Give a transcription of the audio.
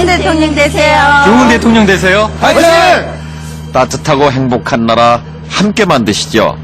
윤 대통령 네, 되세요. 좋은 대통령 되세요. 화이팅! 따뜻하고 행복한 나라 함께 만드시죠.